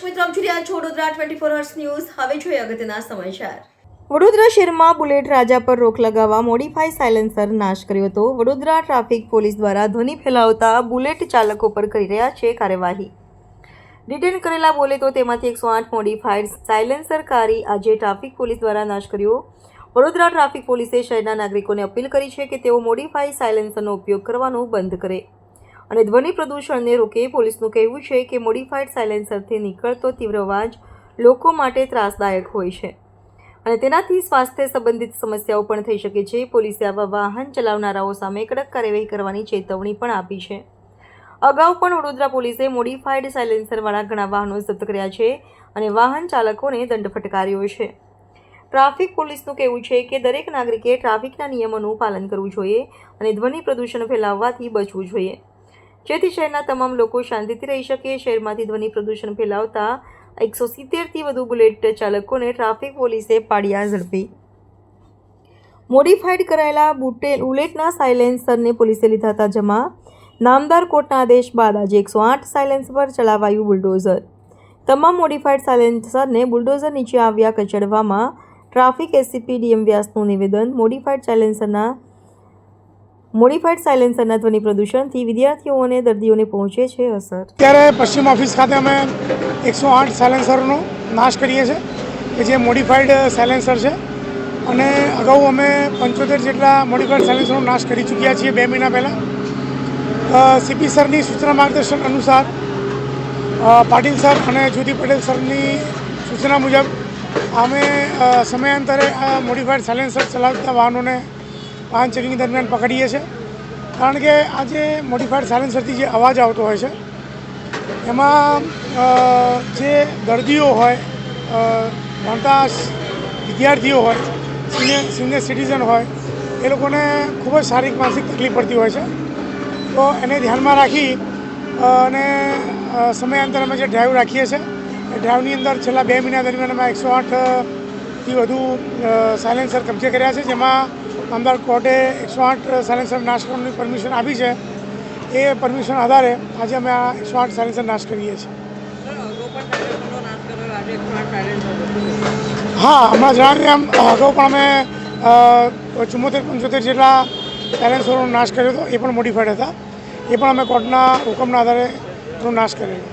Vadodara twenty four news. હવે જોઈએ અગત્યના સમાચાર. વડોદરા શહેરમાં બુલેટ રાજા પર રોક લગાવવા મોડિફાઈ સાયલેન્સર નાશ કર્યો હતો. વડોદરા ટ્રાફિક પોલીસ દ્વારા ધ્વનિ ફેલાવતા બુલેટ ચાલકો પર કરી રહ્યા છે કાર્યવાહી. ડિટેન કરેલા બોલે તો તેમાંથી એકસો આઠ મોડિફાઈડ સાયલેન્સર કારી આજે ટ્રાફિક પોલીસ દ્વારા નાશ કર્યો. વડોદરા ટ્રાફિક પોલીસે શહેરના નાગરિકોને અપીલ કરી છે કે તેઓ મોડિફાઈ સાયલેન્સરનો ઉપયોગ કરવાનું બંધ કરે. અને ધ્વનિ પ્રદૂષણને રોકે પોલીસનું કહેવું છે કે મોડિફાઈડ સાયલેન્સરથી નીકળતો તીવ્ર અવાજ લોકો માટે ત્રાસદાયક હોય છે. અને તેનાથી સ્વાસ્થ્ય સંબંધિત સમસ્યાઓ પણ થઈ શકે છે. પોલીસે આવા વાહન ચલાવનારાઓ સામે કડક કાર્યવાહી કરવાની ચેતવણી પણ આપી છે. અગાઉ પણ વડોદરા પોલીસે મોડિફાઈડ સાયલેન્સરવાળા ઘણા વાહનો જપ્ત કર્યા છે અને વાહન ચાલકોને દંડ ફટકાર્યો છે. ટ્રાફિક પોલીસનું કહેવું છે કે દરેક નાગરિકે ટ્રાફિકના નિયમોનું પાલન કરવું જોઈએ અને ધ્વનિ પ્રદૂષણ ફેલાવવાથી બચવું જોઈએ. જેથી શહેરના તમામ લોકો શાંતિથી રહી શકે. શહેરમાંથી ધ્વનિ પ્રદૂષણ ફેલાવતા એકસો સિત્તેરથી વધુ બુલેટ ચાલકોને ટ્રાફિક પોલીસે પાડ્યા ઝડપી. મોડિફાઈડ કરાયેલા બુટેલ બુલેટના સાયલેન્સરને પોલીસે લીધા હતા જમા નામદાર કોર્ટના આદેશ બાદ આજે એકસો આઠ સાયલેન્સ પર ચલાવાયું બુલડોઝર. તમામ મોડિફાઈડ સાયલેન્સરને બુલડોઝર નીચે આવ્યા કચડવામાં ટ્રાફિક એસીપી ડીએમ વ્યાસનું નિવેદન મોડિફાઈડ સાયલેન્સરના મોડિફાઈડ સાયલેન્સરના ધ્વનિ પ્રદૂષણથી વિદ્યાર્થીઓ અને દર્દીઓને પહોંચે છે અસર. અત્યારે પશ્ચિમ ઓફિસ ખાતે અમે એકસો આઠ સાયલેન્સરનો નાશ કરીએ છીએ, કે જે મોડિફાઈડ સાયલેન્સર છે. અને અગાઉ અમે પંચોતેર જેટલા મોડિફાઈડ સાયલેન્સરનો નાશ કરી ચૂક્યા છીએ બે મહિના પહેલાં. સીપી સરની સૂચના માર્ગદર્શન અનુસાર પાટીલ સર અને જ્યોતિ પટેલ સરની સૂચના મુજબ, અમે સમયાંતરે આ મોડિફાઈડ સાયલેન્સર ચલાવતા વાહનોને વાહન ચેકિંગ દરમિયાન પકડીએ છીએ. કારણ કે આજે મોડિફાઈડ સાયલેન્સરથી જે અવાજ આવતો હોય છે, એમાં જે દર્દીઓ હોય ભણતા વિદ્યાર્થીઓ હોય, સિનિયર સિનિયર સિટીઝન હોય, એ લોકોને ખૂબ જ શારીરિક માનસિક તકલીફ પડતી હોય છે. તો એને ધ્યાનમાં રાખી અને સમયાંતરે અમે જે ડ્રાઈવ રાખીએ છીએ, એ ડ્રાઈવની અંદર છેલ્લા બે મહિના દરમિયાન અમે એકસો આઠથી વધુ સાયલેન્સર કબજે કર્યા છે, જેમાં નામદાર કોર્ટે એકસો આઠ સાયલેન્સર નાશ કરવાની પરમિશન આપી છે. એ પરમિશન આધારે આજે અમે આ એકસો આઠ સાયલેન્સર નાશ કરીએ છીએ. હા, હમણાં જણાવ્યું એમ અગાઉ પણ અમે ચુમ્મોતેર, પંચોતેર જેટલા સાયલેન્સરોનો નાશ કર્યો હતો, એ પણ મોડિફાઈડ હતા. એ પણ અમે કોર્ટના હુકમના આધારે નાશ કરેલો.